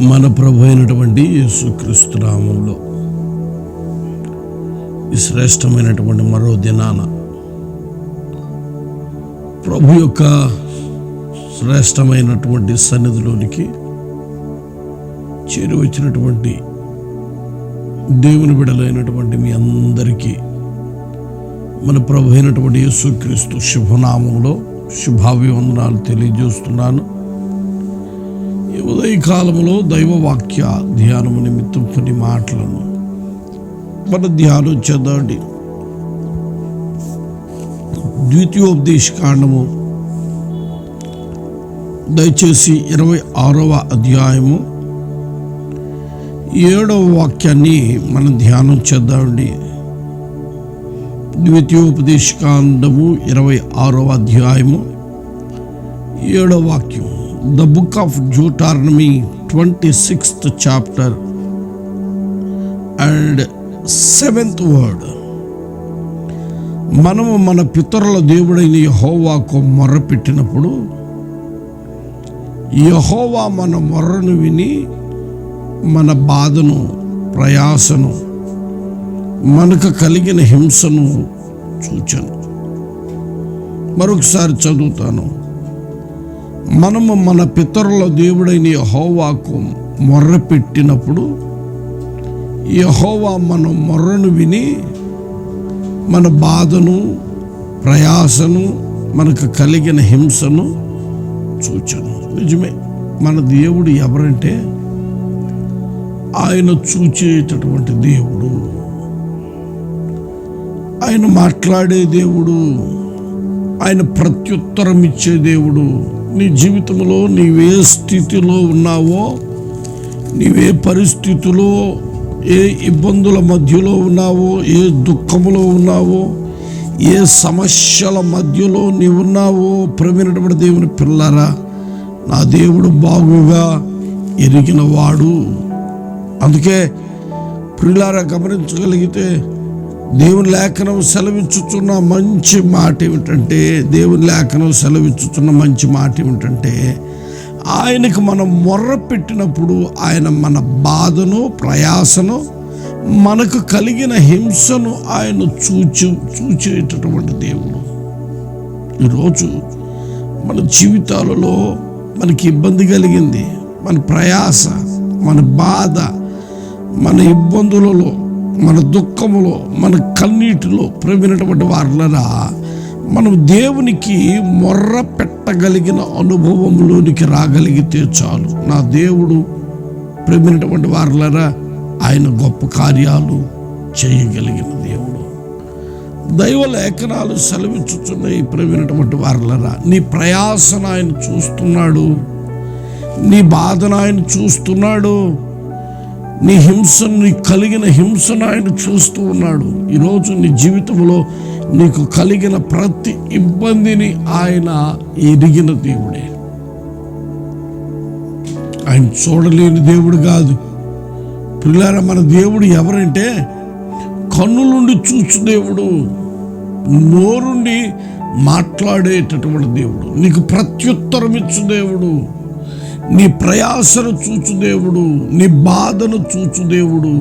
మన ప్రభు అయినటువంటి యేసుక్రీస్తు నామంలో. ఈ శ్రేష్టమైనటువంటి మరో దినాన ప్రభు యొక్క శ్రేష్టమైనటువంటి సన్నిధిలోనికి చేరి వచ్చినటువంటి దేవుని బిడలైనటువంటి మీ అందరికీ మన ప్రభు అయినటువంటి యేసుక్రీస్తు శుభనామంలో శుభాభివందనాలు తెలియజేస్తున్నాను. ఉదయకాలంలో దైవవాక్య ధ్యానము నిమిత్తం కొన్ని మాటలను మన ధ్యానం చెందండి ద్వితీయోపదేశ కాండము దయచేసి ఇరవై ఆరవ అధ్యాయము ఏడవ వాక్యాన్ని మనం ధ్యానం చేద్దామండి. ద్వితీయోపదేశ కాండము ఇరవై ఆరవ అధ్యాయము ఏడవ వాక్యం the book of Deuteronomy twenty sixth chapter and seventh word మనము మన పితరుల దేవుడైన యహోవాకు మొర్రపెట్టినప్పుడు యహోవా మన మొర్రను విని మన బాధను ప్రయాసను మనకు కలిగిన హింసను చూచాను. మరొకసారి చదువుతాను. మనము మన పితరుల దేవుడైన యహోవాకు మొర్ర పెట్టినప్పుడు యహోవా మన మొర్రను విని మన బాధను ప్రయాసను మనకు కలిగిన హింసను చూచను. నిజమే మన దేవుడు ఎవరంటే ఆయన చూచేటటువంటి దేవుడు. ఆయన మాట్లాడే దేవుడు. ఆయన ప్రత్యుత్తరం ఇచ్చే దేవుడు. నీ జీవితంలో నీవే స్థితిలో ఉన్నావో నీవే పరిస్థితిలో ఏ ఇబ్బందుల మధ్యలో ఉన్నావో ఏ దుఃఖములో ఉన్నావో ఏ సమస్యల మధ్యలో నీవున్నావో ప్రవీణటువంటి దేవుని పిల్లరా నా దేవుడు బాగుగా ఎరిగిన వాడు అందుకే ప్రిలారా గమనించగలిగితే దేవుని లేఖనం సెలవిచ్చుచున్న మంచి మాట ఏమిటంటే దేవుని లేఖనం సెలవిచ్చుచున్న మంచి మాట ఏమిటంటే ఆయనకు మనం మొర్ర పెట్టినప్పుడు ఆయన మన బాధను ప్రయాసను మనకు కలిగిన హింసను ఆయన చూచి చూచేటటువంటి దేవుడు. ఈరోజు మన జీవితాలలో మనకి ఇబ్బంది కలిగింది. మన ప్రయాస మన బాధ మన ఇబ్బందులలో మన దుఃఖములో మన కన్నీటిలో ప్రమినటువంటి వారులరా మనం దేవునికి మొర్ర పెట్టగలిగిన అనుభవంలోనికి రాగలిగితే చాలు. నా దేవుడు ప్రమినటువంటి వారులరా ఆయన గొప్ప కార్యాలు చేయగలిగిన దేవుడు. దైవ లేఖనాలు సెలవిచ్చుచున్నాయి ప్రమినటువంటి వారులరా నీ ప్రయాసను ఆయన చూస్తున్నాడు నీ బాధను ఆయన చూస్తున్నాడు నీ హింసను నీ కలిగిన హింసను ఆయన చూస్తూ ఉన్నాడు. ఈరోజు నీ జీవితంలో నీకు కలిగిన ప్రతి ఇబ్బందిని ఆయన ఎరిగిన దేవుడే. ఆయన చూడలేని దేవుడు కాదు. పిల్లారా మన దేవుడు ఎవరంటే కన్నులుండి చూచు దేవుడు నోరుండి మాట్లాడేటటువంటి దేవుడు నీకు ప్రత్యుత్తరం ఇచ్చు దేవుడు. నీ ప్రయాసను చూచు దేవుడు నీ బాధను చూచు దేవుడు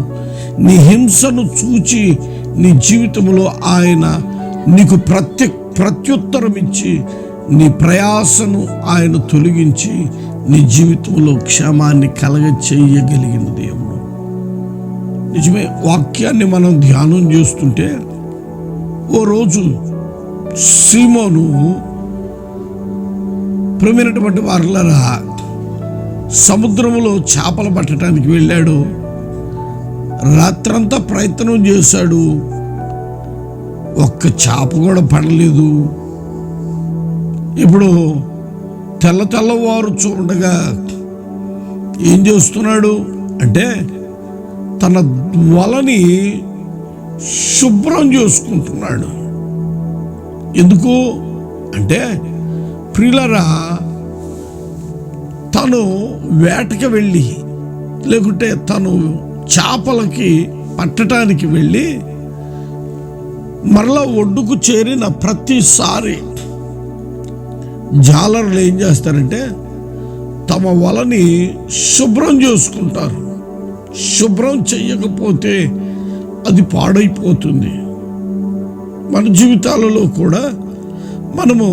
నీ హింసను చూచి నీ జీవితంలో ఆయన నీకు ప్రత్య ప్రత్యుత్తరం ఇచ్చి నీ ప్రయాసను ఆయన తొలగించి నీ జీవితంలో క్షేమాన్ని కలగ చేయగలిగిన దేవుడు. నిజమే వాక్యాన్ని మనం ధ్యానం చేస్తుంటే ఓ రోజు సీమోను ప్రమినటువంటి వారులరా సముద్రంలో చేపలు పట్టడానికి వెళ్ళాడు. రాత్రంతా ప్రయత్నం చేశాడు. ఒక్క చేప కూడా పడలేదు. ఇప్పుడు తెల్ల తెల్లవారు చూడగా ఏం చేస్తున్నాడు అంటే తన వలని శుభ్రం చేసుకుంటున్నాడు. ఎందుకు? అంటే ప్రిలరా తను వేటకి వెళ్ళి లేకుంటే తను చేపలకి పట్టడానికి వెళ్ళి మరలా ఒడ్డుకు చేరిన ప్రతిసారి జాలర్లు ఏం చేస్తారంటే తమ వలని శుభ్రం చేసుకుంటారు. శుభ్రం చేయకపోతే అది పాడైపోతుంది. మన జీవితాలలో కూడా మనము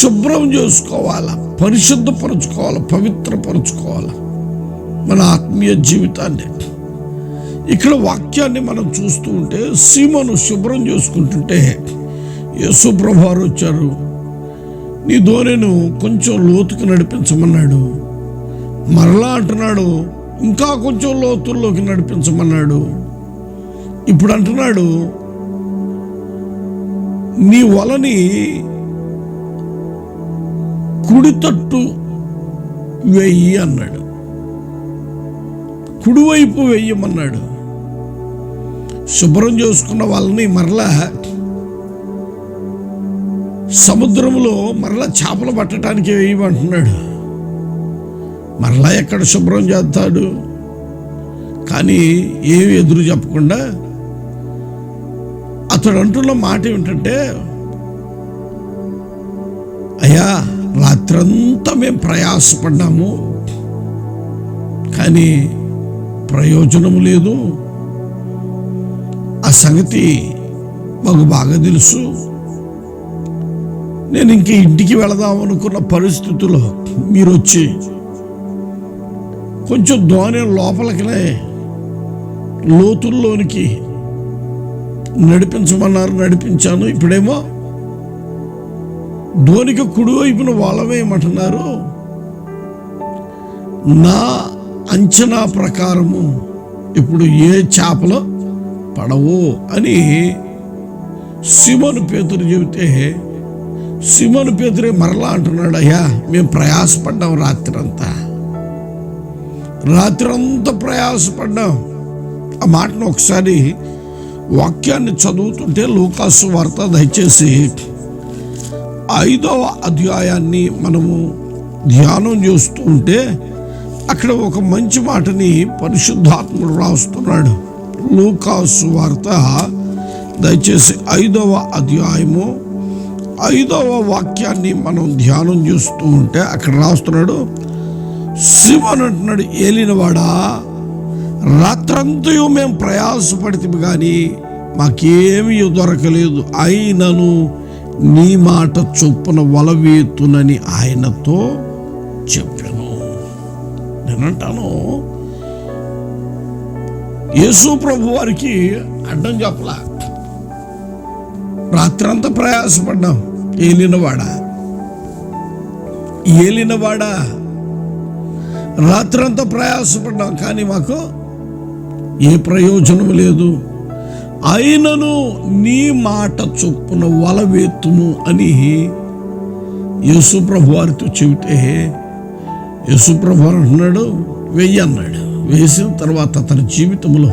శుభ్రం చేసుకోవాలా. పరిశుద్ధపరచుకోవాలి పవిత్రపరచుకోవాలి మన ఆత్మీయ జీవితాన్ని. ఇక్కడ వాక్యాన్ని మనం చూస్తూ ఉంటే సీమను శుభ్రం చేసుకుంటుంటే యేసుప్రభారు వచ్చారు. నీ ధోనిను కొంచెం లోతుకు నడిపించమన్నాడు. మరలా అంటున్నాడు ఇంకా కొంచెం లోతుల్లోకి నడిపించమన్నాడు. ఇప్పుడు అంటున్నాడు నీ వలని కుడి తట్టు వెయ్యి అన్నాడు. కుడివైపు వెయ్యమన్నాడు. శుభ్రం చేసుకున్న వాళ్ళని మరలా సముద్రంలో మరలా చేపలు పట్టడానికి వేయమంటున్నాడు మరలా ఎక్కడ శుభ్రం చేస్తాడు? కానీ ఏమి ఎదురు చెప్పకుండా అతడు అంటున్న మాట ఏమిటంటే రాత్రంతా మేము ప్రయాసపడ్డాము. కానీ ప్రయోజనం లేదు. ఆ సంగతి మాకు బాగా తెలుసు. నేను ఇంక ఇంటికి వెళదాం అనుకున్న పరిస్థితుల్లో మీరు వచ్చి కొంచెం ధోని లోపలికినే లోతుల్లోనికి నడిపించమన్నారు నడిపించాను. ఇప్పుడేమో ధోనికి కుడివైపున వాళ్ళమేమంటున్నారు నా అంచనా ప్రకారము ఇప్పుడు ఏ చేపలు పడవు అని సిమోను పేతురు చెబితే సిమోను పేతురే మరలా అంటున్నాడు అయ్యా మేము ప్రయాసపడ్డాం రాత్రంతా. రాత్రంతా ప్రయాసపడ్డాం. ఆ మాటను ఒకసారి వాక్యాన్ని చదువుతుంటే లోకాసు వార్త దయచేసి ఐదవ అధ్యాయాన్ని మనము ధ్యానం చేస్తూ ఉంటే అక్కడ ఒక మంచి మాటని పరిశుద్ధాత్ముడు రాస్తున్నాడు. లూకాసు వార్త దయచేసి ఐదవ అధ్యాయము ఐదవ వాక్యాన్ని మనం ధ్యానం చేస్తూ ఉంటే అక్కడ రాస్తున్నాడు. శివన్ అంటున్నాడు ఏలినవాడా రాత్రంతయు మేము ప్రయాసపడితే కానీ మాకేమీ దొరకలేదు. అయినను నీ మాట చొప్పున వలవేతునని ఆయనతో చెప్పాను. నేనంటాను యేసు ప్రభు వారికి అడ్డం చెప్పలా. రాత్రంతా ప్రయాసపడ్డాం ఏలినవాడా? ఏలినవాడా? రాత్రంతా ప్రయాసపడ్డాం కానీ మాకు ఏ ప్రయోజనం లేదు. అయినను నీ మాట చొప్పున వలవేత్తును అని యేసుప్రభు వారితో చెబితే యేసుప్రభు అంటున్నాడు వెయ్యి అన్నాడు. వేసిన తర్వాత తన జీవితంలో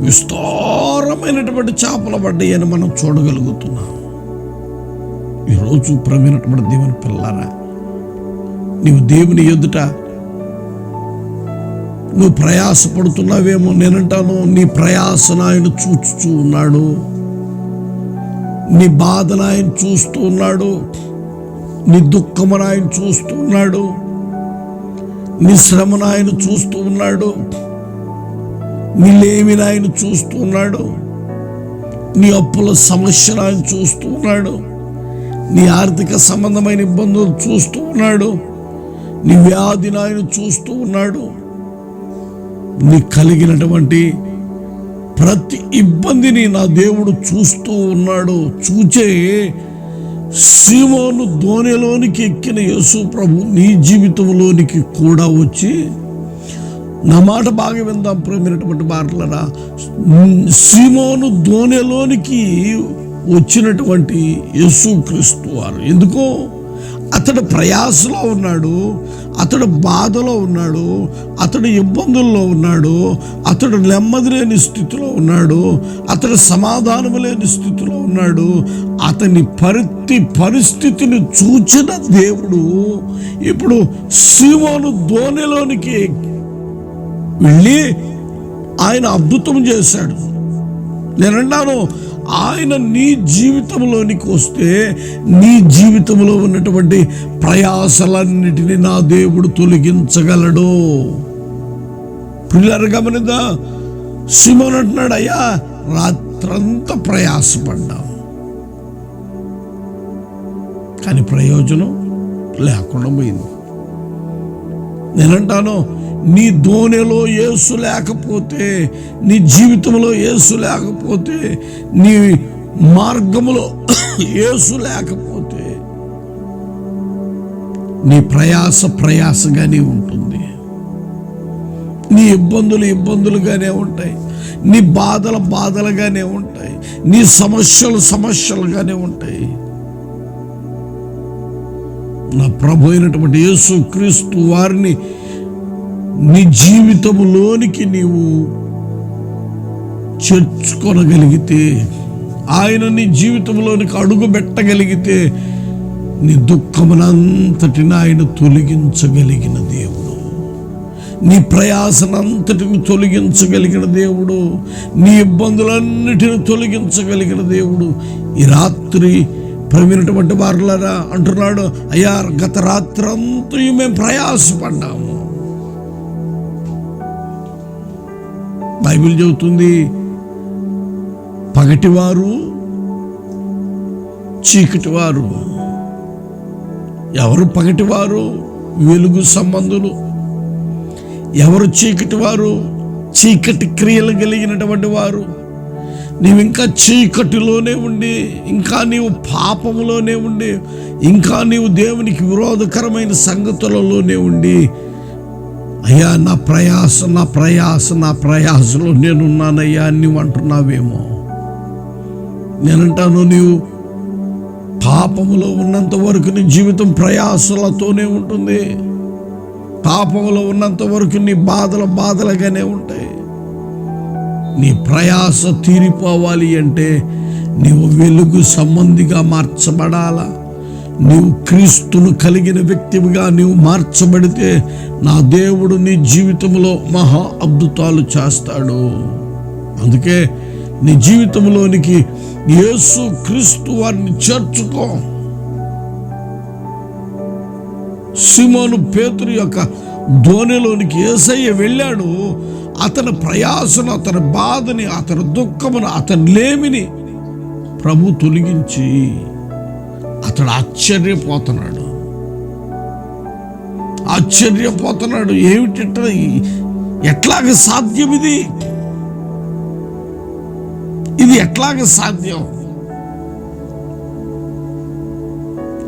విస్తారమైనటువంటి చేపల పడ్డాయని మనం చూడగలుగుతున్నాం. ఈరోజు ప్రవీణటువంటి దేవుని పిల్లరా నీవు దేవుని ఎదుట నువ్వు ప్రయాసపడుతున్నావేమో నేనంటాను నీ ప్రయాసను ఆయన చూచుచూ ఉన్నాడు. నీ బాధను ఆయన చూస్తూ ఉన్నాడు. నీ దుఃఖమును ఆయన చూస్తూ ఉన్నాడు. నీ శ్రమను ఆయన చూస్తూ ఉన్నాడు. నీ లేమిని ఆయన చూస్తూ ఉన్నాడు. నీ అప్పుల సమస్యను ఆయన చూస్తూ ఉన్నాడు. నీ ఆర్థిక సంబంధమైన ఇబ్బందులు చూస్తూ ఉన్నాడు. నీ వ్యాధిని ఆయన చూస్తూ ఉన్నాడు. నీకు కలిగినటువంటి ప్రతి ఇబ్బందిని నా దేవుడు చూస్తూ ఉన్నాడు. చూచే సీమోను ధోనిలోనికి ఎక్కిన యేసు ప్రభు నీ జీవితంలోనికి కూడా వచ్చి నా మాట బాగా విందాం ప్రేమైనటువంటి మాటలరా సీమోను ధోనిలోనికి వచ్చినటువంటి యేసు క్రీస్తు వారు. ఎందుకో అతడు ప్రయాసలో ఉన్నాడు. అతడు బాధలో ఉన్నాడు అతడు ఇబ్బందుల్లో ఉన్నాడు అతడు నెమ్మది లేని స్థితిలో ఉన్నాడు అతడు సమాధానం లేని స్థితిలో ఉన్నాడు. అతని ప్రతి పరిస్థితిని చూచిన దేవుడు ఇప్పుడు సీమోను ధోనిలోనికి వెళ్ళి ఆయన అద్భుతం చేశాడు. నేనన్నాను ఆయన నీ జీవితంలోనికి వస్తే నీ జీవితంలో ఉన్నటువంటి ప్రయాసలన్నిటినీ నా దేవుడు తొలగించగలడు. పిల్లలు గమనిదా? సిమోన్ అంటున్నాడు అయ్యా రాత్రంతా ప్రయాసపడ్డాం కానీ ప్రయోజనం లేకుండా పోయింది. నేనంటాను నీ దోణిలో యేసు లేకపోతే నీ జీవితంలో యేసు లేకపోతే నీ మార్గములో యేసు లేకపోతే నీ ప్రయాస ప్రయాసగానే ఉంటుంది. నీ ఇబ్బందులు ఇబ్బందులుగానే ఉంటాయి. నీ బాధలు బాధలుగానే ఉంటాయి. నీ సమస్యలు సమస్యలుగానే ఉంటాయి. నా ప్రభు అయినటువంటి యేసు క్రీస్తు వారిని నీ జీవితంలోనికి నీవు చేర్చుకొనగలిగితే ఆయన నీ జీవితంలోనికి అడుగు పెట్టగలిగితే నీ దుఃఖమునంతటిని ఆయన తొలగించగలిగిన దేవుడు. నీ ప్రయాసనంతటిని తొలగించగలిగిన దేవుడు. నీ ఇబ్బందులన్నిటిని తొలగించగలిగిన దేవుడు. ఈ రాత్రి ప్రవీణటువంటి వారులరా అంటున్నాడు అయ్యా గత రాత్రంతా మేము ప్రయాసపడ్డాము. బైబిల్ చెబుతుంది పగటివారు చీకటివారు. ఎవరు పగటివారు వెలుగు సంబంధులు. ఎవరు చీకటివారు చీకటి క్రియలు కలిగినటువంటి వారు. నీవు ఇంకా చీకటిలోనే ఉండి ఇంకా నీవు పాపములోనే ఉండి ఇంకా నీవు దేవునికి విరోధకరమైన సంగతులలోనే ఉండి అయ్యా నా ప్రయాస నా ప్రయాస నా ప్రయాసలో నేనున్నానయ్యా అని నీవు అంటున్నావేమో. నేనంటాను నీవు పాపములో ఉన్నంత వరకు నీ జీవితం ప్రయాసలతోనే ఉంటుంది. పాపంలో ఉన్నంత వరకు నీ బాధలు బాధలుగానే ఉంటాయి. నీ ప్రయాస తీరిపోవాలి అంటే నీవు వెలుగు సంబంధిగా మార్చబడాలా? నీవు క్రీస్తును కలిగిన వ్యక్తివిగా నీవు మార్చబడితే నా దేవుడు నీ జీవితంలో మహా అద్భుతాలు చేస్తాడు. అందుకే నీ జీవితంలోనికి యేసు క్రీస్తు వారిని చేర్చుకో. సిమోను పేతురు యొక్క ధోనిలోనికి ఏసయ్య వెళ్ళాడు. అతని ప్రయాసను అతని బాధని అతని దుఃఖమును అతని లేమిని ప్రభు తొలగించి అతడు ఆశ్చర్యపోతున్నాడు. ఆశ్చర్యపోతున్నాడు. ఏమిటి ఎట్లాగ సాధ్యం ఇది? ఇది ఎట్లాగ సాధ్యం?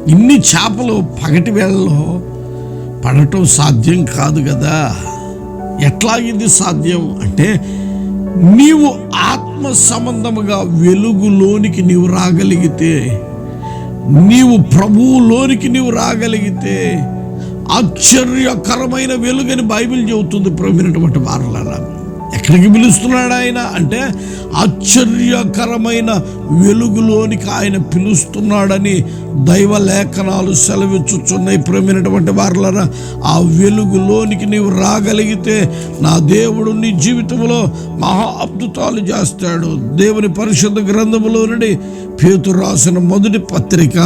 ఇన్ని చేపలు పగటి వేళలో పడటం సాధ్యం కాదు కదా. ఎట్లా ఇది సాధ్యం? అంటే నీవు ఆత్మ సంబంధముగా వెలుగులోనికి నీవు రాగలిగితే నీవు ప్రభువులోనికి నీవు రాగలిగితే ఆశ్చర్యకరమైన వెలుగని బైబిల్ చెబుతుంది. ప్రవీణటువంటి వారలారా ఎక్కడికి పిలుస్తున్నాడు ఆయన అంటే ఆశ్చర్యకరమైన వెలుగులోనికి ఆయన పిలుస్తున్నాడని దైవ లేఖనాలు సెలవిచ్చుచున్నాయి. ప్రేమైనటువంటి వారులరా ఆ వెలుగులోనికి నీవు రాగలిగితే నా దేవుడు నీ జీవితంలో మహా అద్భుతాలు చేస్తాడు. దేవుని పరిశుద్ధ గ్రంథములో నుండి పేతు రాసిన మొదటి పత్రిక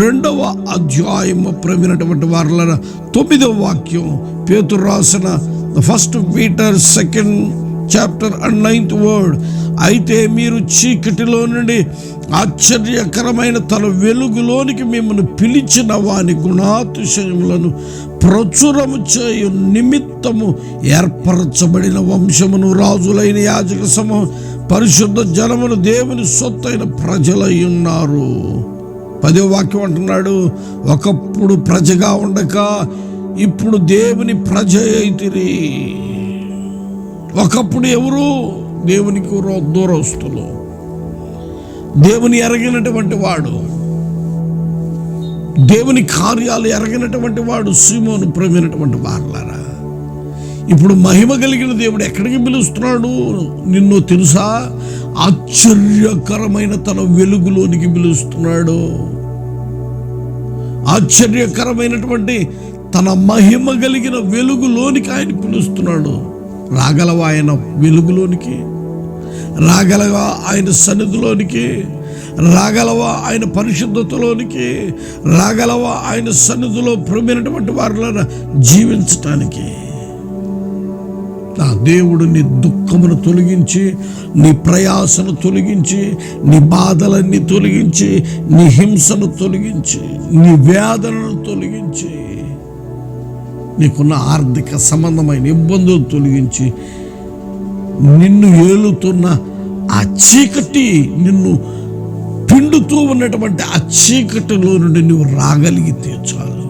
రెండవ అధ్యాయము. ప్రేమైనటువంటి వారులరా తొమ్మిదవ వాక్యం పేతు రాసిన first Peter second chapter and ninth word. అయితే మీరు చీకటిలో నుండి ఆశ్చర్యకరమైన తన వెలుగులోనికి మిమ్మల్ని పిలిచిన వాని గుణాతిశయములను ప్రచురము చేయు నిమిత్తము ఏర్పరచబడిన వంశమును రాజులైన యాజక సమూహం పరిశుద్ధ జనమును దేవుని సొత్తైన ప్రజలై ఉన్నారు. పదే వాక్యం అంటున్నాడు ఒకప్పుడు ప్రజగా ఉండక ఇప్పుడు దేవుని ప్రజ అయితిరి. ఒకప్పుడు ఎవరు? దేవునికి దూరస్తులు. దేవుని ఎరగినటువంటి వాడు. దేవుని కార్యాలు ఎరగినటువంటి వాడు సీమోను ప్రమినటువంటి వారులారా. ఇప్పుడు మహిమ కలిగిన దేవుడు ఎక్కడికి పిలుస్తున్నాడు? నిన్ను తెలుసా? ఆశ్చర్యకరమైన తన వెలుగులోనికి పిలుస్తున్నాడు. ఆశ్చర్యకరమైనటువంటి తన మహిమ కలిగిన వెలుగులోనికి ఆయన పిలుస్తున్నాడు. రాగలవా ఆయన వెలుగులోనికి రాగలవా ఆయన సన్నిధిలోనికి రాగలవా ఆయన పరిశుద్ధతలోనికి రాగలవా ఆయన సన్నిధిలో ప్రమైనటువంటి వారిలో జీవించటానికి. నా దేవుడు నీ దుఃఖమును తొలగించి నీ ప్రయాసను తొలగించి నీ బాధలన్నీ తొలగించి నీ హింసను తొలగించి నీ వేదనను తొలగించి నీకున్న ఆర్థిక సంబంధమైన ఇబ్బందులు తొలగించి నిన్ను ఏలుతున్న ఆ చీకటి నిన్ను పిండుతూ ఉన్నటువంటి ఆ చీకటిలో నుండి నువ్వు రాగలిగితే చాలు.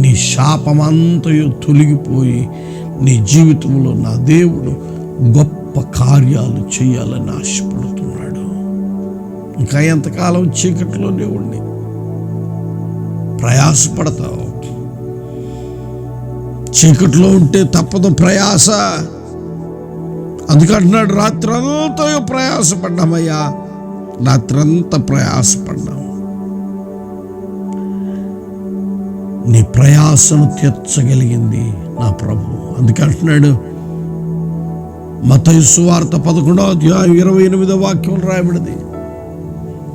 నీ శాపమంతయు తొలగిపోయి నీ జీవితంలో నా దేవుడు గొప్ప కార్యాలు చేయాలని ఆశపడుతున్నాడు. ఇంకా ఎంతకాలం చీకటిలోనే ఉండి ప్రయాసపడతావు? చీకట్లో ఉంటే తప్పదు ప్రయాస. అందుకంటున్నాడు రాత్రంతా ప్రయాసపడ్డామయ్యా. రాత్రంతా ప్రయాసపడ్డాం. నీ ప్రయాసను తీర్చగలిగింది నా ప్రభు. అందుకంటున్నాడు మతయు సువార్త పదకొండో అధ్యాయం ఇరవై ఎనిమిదో వాక్యం రాయబడింది.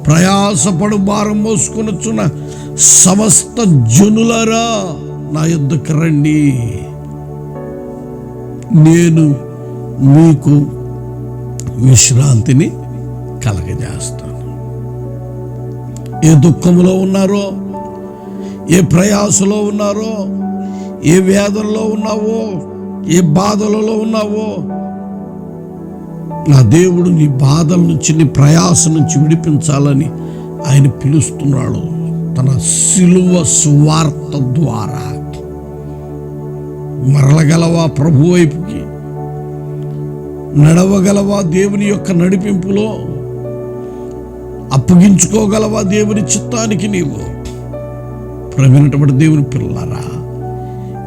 ప్రయాసపడు భారం మోసుకొనొచ్చున్న సమస్త జనులరా నా యుద్ధకు రండి. నేను మీకు విశ్రాంతిని కలగజేస్తాను. ఏ దుఃఖంలో ఉన్నారో ఏ ప్రయాసలో ఉన్నారో ఏ వేదనలో ఉన్నావో ఏ బాధలలో ఉన్నావో నా దేవుడు నీ బాధల నుంచి నీ ప్రయాస నుంచి విడిపించాలని ఆయన పిలుస్తున్నాడు తన సిలువ సువార్త ద్వారా. మరలగలవా ప్రభు వైపుకి? నడవగలవా దేవుని యొక్క నడిపింపులో? అప్పగించుకోగలవా దేవుని చిత్తానికి నీవు? ప్రవీణటువంటి దేవుని పిల్లరా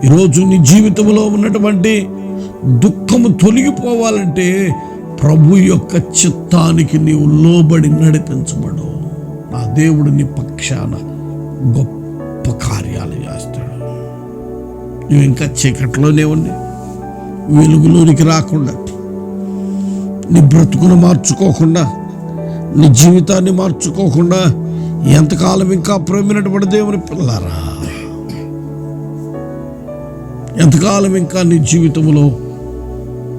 ఈరోజు నీ జీవితంలో ఉన్నటువంటి దుఃఖము తొలగిపోవాలంటే ప్రభు యొక్క చిత్తానికి నీవు లోబడి నడిపించబడు. నా దేవుడిని పక్షాన గొప్ప కార్యాలు నువ్వు ఇంకా చీకట్లోనే ఉండి వెలుగులోనికి రాకుండా నీ బ్రతుకును మార్చుకోకుండా నీ జీవితాన్ని మార్చుకోకుండా ఎంతకాలం ఇంకా ప్రేమినటువంటి దేవుని పిల్లారా ఎంతకాలం ఇంకా నీ జీవితంలో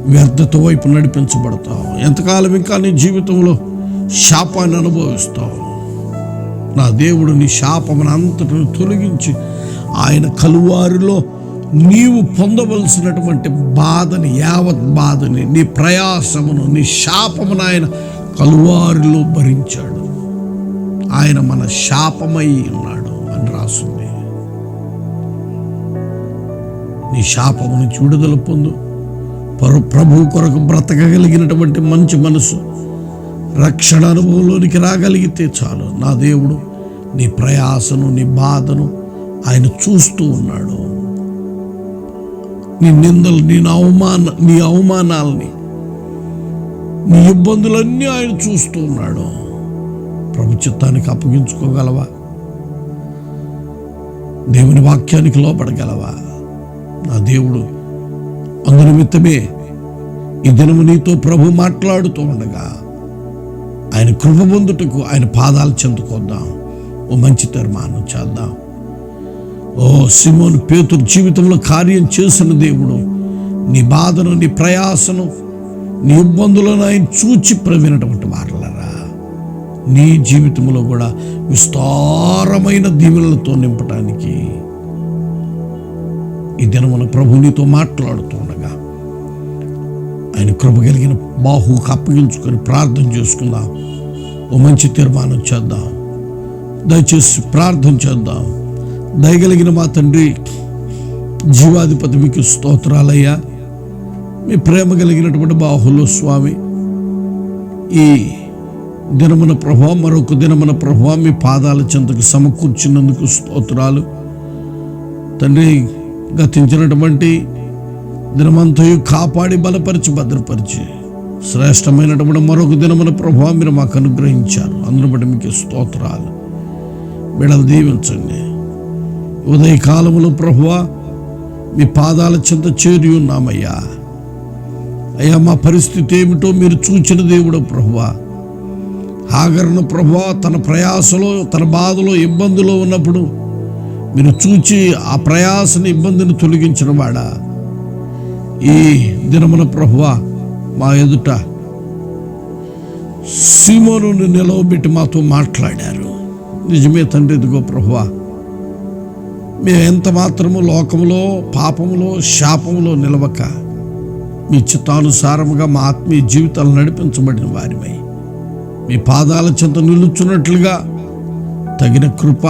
వ్యర్థత వైపు నడిపించబడతావు? ఎంతకాలం ఇంకా నీ జీవితంలో శాపాన్ని అనుభవిస్తావు? నా దేవుడు నీ శాపమునంతటిని తొలగించి ఆయన కలువారిలో నీవు పొందవలసినటువంటి బాధని యావత్ బాధని నీ ప్రయాసమును నీ శాపమును ఆయన కలువారిలో భరించాడు. ఆయన మన శాపమై ఉన్నాడు అని రాసుంది. నీ శాపము నుంచి విడుదల పొందు. పరు ప్రభు కొరకు బ్రతకగలిగినటువంటి మంచి మనసు రక్షణ అనుభవంలోనికి రాగలిగితే చాలు. నా దేవుడు నీ ప్రయాసను నీ బాధను ఆయన చూస్తూ ఉన్నాడు. నీ నిందలు నీ అవమాన నీ అవమానాలని నీ ఇబ్బందులన్నీ ఆయన చూస్తూ ఉన్నాడు. ప్రభు చిత్తానికి అప్పగించుకోగలవా? దేవుని వాక్యానికి లోపడగలవా నా దేవుడు అందునిమిత్తమే ఈ దినము నీతో ప్రభు మాట్లాడుతూ ఉండగా ఆయన కృప పొందుటకు ఆయన పాదాలు చెందుకొద్దాం. ఓ మంచి తీర్మానం చేద్దాం. ఓ సిమోన్ పేతురు జీవితంలో కార్యం చేసిన దేవుడు నీ బాధను నీ ప్రయాసను నీ ఇబ్బందులను ఆయన చూచి ప్రవీణటువంటి మాటలరా నీ జీవితంలో కూడా విస్తారమైన దీవెనలతో నింపటానికి ఈ దినమున ప్రభు నీతో మాట్లాడుతుండగా ఆయన కృప కలిగిన బాహుకు అప్పగించుకొని ప్రార్థన చేసుకుందాం. ఓ మంచి తీర్మానం చేద్దాం. దయచేసి ప్రార్థన చేద్దాం. దయగలిగిన మా తండ్రి జీవాధిపతి మీకు స్తోత్రాలయ్యా. మీ ప్రేమ కలిగినటువంటి బాహులో స్వామి ఈ దినమున ప్రభావం మరొక దినమున ప్రభావం మీ పాదాల చెంతకు సమకూర్చినందుకు స్తోత్రాలు. తండ్రి గతించినటువంటి దినమంతయు కాపాడి బలపరిచి భద్రపరిచి శ్రేష్టమైనటువంటి మరొక దినమున ప్రభావం మీరు మాకు అనుగ్రహించారు. అందును బట్టి మీకు స్తోత్రాలు. బిడలు దీవించండి. ఉదయకాలములు ప్రభువా ప్రభువ మీ పాదాల చెంత చేరి ఉన్నామయ్యా. అయ్యా మా పరిస్థితి ఏమిటో మీరు చూచిన దేవుడు ప్రభువా. హాగరను ప్రభువా తన ప్రయాసలో తన బాధలో ఇబ్బందులో ఉన్నప్పుడు మీరు చూచి ఆ ప్రయాసని ఇబ్బందిని తొలగించిన వాడా. ఈ దినమున ప్రభువా మా ఎదుట సీమోను నిలవబెట్టి మాతో మాట్లాడారు. నిజమే తండ్రి ఇదిగో ప్రభువా మేము ఎంత మాత్రము లోకములో పాపములో శాపములో నిలవక మీ చిత్తానుసారముగా మా ఆత్మీయ జీవితాలు నడిపించబడిన వారిమై. మీ పాదాల చెంత నిలుచున్నట్లుగా తగిన కృప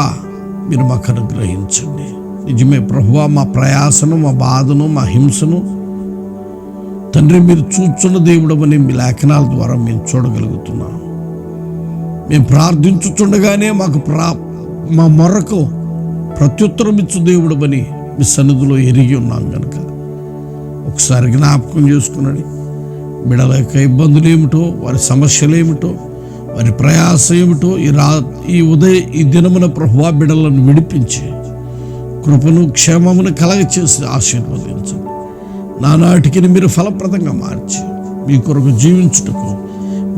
మీరు మాకు అనుగ్రహించండి. నిజమే ప్రభువా మా ప్రయాసను మా బాధను మా హింసను తండ్రి మీరు చూచున్న దేవుడమని మీ లేఖనాల ద్వారా మేము చూడగలుగుతున్నాం. మేము ప్రార్థించుచుండగానే మాకు ప్రా మా మొరకు ప్రత్యుత్తరం ఇచ్చు దేవుడు అని మీ సన్నిధిలో ఎరిగి ఉన్నాం కనుక ఒకసారి జ్ఞాపకం చేసుకున్నాడు బిడల యొక్క ఇబ్బందులు ఏమిటో వారి సమస్యలు ఏమిటో వారి ప్రయాస ఏమిటో ఈ రా ఈ ఉదయ ఈ దినమున ప్రభువా బిడలను విడిపించి కృపను క్షేమమును కలగచేసి ఆశీర్వదించండి. నానాటికి మీరు ఫలప్రదంగా మార్చి మీ కొరకు జీవించుటకు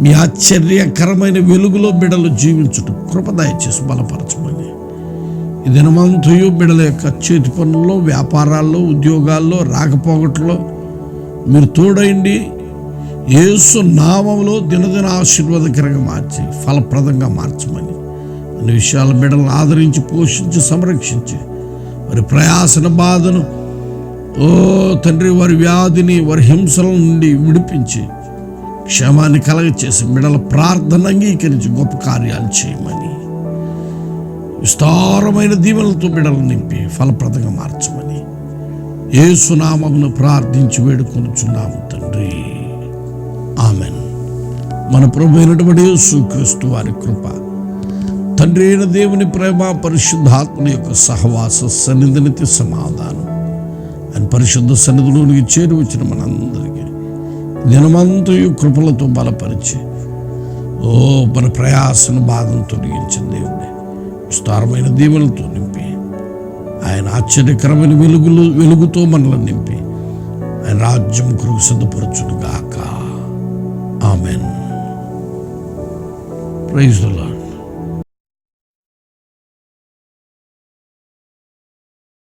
మీ ఆశ్చర్యకరమైన వెలుగులో బిడలు జీవించుటకు కృప దయచేసి బలపరచమని ఈ దినమంతయు బిడల యొక్క చేతి పనుల్లో వ్యాపారాల్లో ఉద్యోగాల్లో రాకపోకట్లో మీరు తోడైండి యేసు నామంలో దినదిన ఆశీర్వాదకరంగా మార్చి ఫలప్రదంగా మార్చమని. అన్ని విషయాల బిడలను ఆదరించి పోషించి సంరక్షించి వారి ప్రయాసన బాధను ఓ తండ్రి వారి వ్యాధిని వారి హింసల నుండి విడిపించి క్షేమాన్ని కలగచేసి బిడల ప్రార్థన అంగీకరించి గొప్ప కార్యాలు చేయమని. విస్తారమైన దీవెనలతో బిడలు నింపి ఫలప్రదంగా మార్చమని ఏసునామమును ప్రార్థించి వేడుకొనుచున్నాము తండ్రి. ఆమెన్. మన ప్రభు అయినటువంటి యేసుక్రీస్తు వారి కృప తండ్రి అయిన దేవుని ప్రేమ పరిశుద్ధాత్మ యొక్క సహవాస సన్నిధినితి సమాధానం. ఆయన పరిశుద్ధ సన్నిధిలోనికి చేరి వచ్చిన మనందరికీ దినమంతయు కృపలతో బలపరిచి ఓ మన ప్రయాసను బాధను తొలగించిన దేవుడే విస్తారమైన దీవెనలతో నింపి. ఆయన ఆశ్చర్యకరమైన వెలుగులు వెలుగుతో మనల్ని నింపి. ఆయన రాజ్యం కొరకు సిద్ధపరచునుగాక. ఆమెన్. ప్రైజ్